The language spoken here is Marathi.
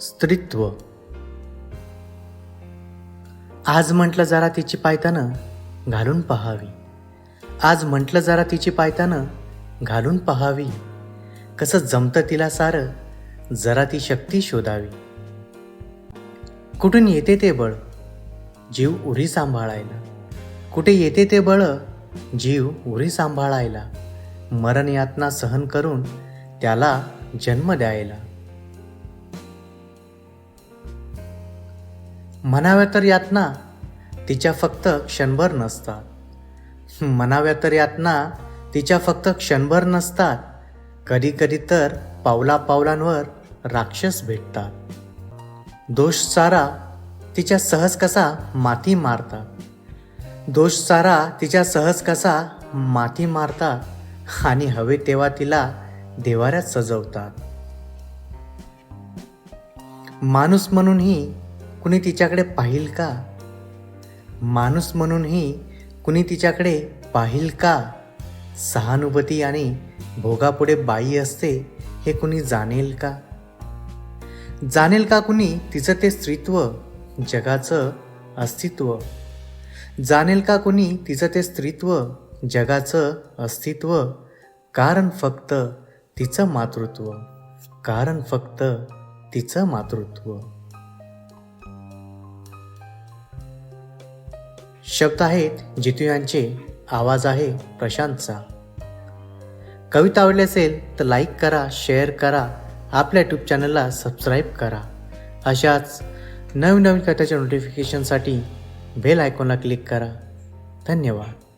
स्त्रीत्व. आज म्हटलं जरा तिची पायतानं घालून पहावी. आज म्हटलं जरा तिची पायतानं घालून पहावी. कसं जमतं तिला सारं जरा ती शक्ती शोधावी. कुठून येते ते बळ? जीव उरी सांभाळायला. कुठे येते ते बळ? जीव उरी सांभाळायला. मरण यातना सहन करून त्याला जन्म द्यायला. म्हणाव्या तर यातना तिच्या फक्त क्षणभर नसतात. म्हणाव्या तर यातना तिच्या फक्त क्षणभर नसतात. कधी कधी तर पावला पावलांवर राक्षस भेटतात. दोष सारा तिच्या सहज कसा माती मारतात. दोष सारा तिच्या सहज कसा माती मारतात आणि हवे तेव्हा तिला देवाऱ्यात सजवतात. माणूस म्हणूनही कुणी तिच्याकडे पाहिल का? माणूस म्हणूनही कुणी तिच्याकडे पाहिल का? सहानुभूती आणि भोगापुढे बाई असते हे कुणी जाणेल का? जाणेल का कुणी तिचं ते स्त्रीत्व जगाचं अस्तित्व? जाणेल का कुणी तिचं ते स्त्रीत्व जगाचं अस्तित्व? कारण फक्त तिचं मातृत्व कारण फक्त तिचं मातृत्व. शब्द आहेत जितू यांचे. आवाज आहे प्रशांतचा. कविता आवडली असेल तर लाईक करा शेअर करा. आपल्या यूट्यूब चॅनलला सबस्क्राईब करा. अशाच नवीन नवीन कथाच्या नोटिफिकेशनसाठी बेल आयकॉनला क्लिक करा. धन्यवाद.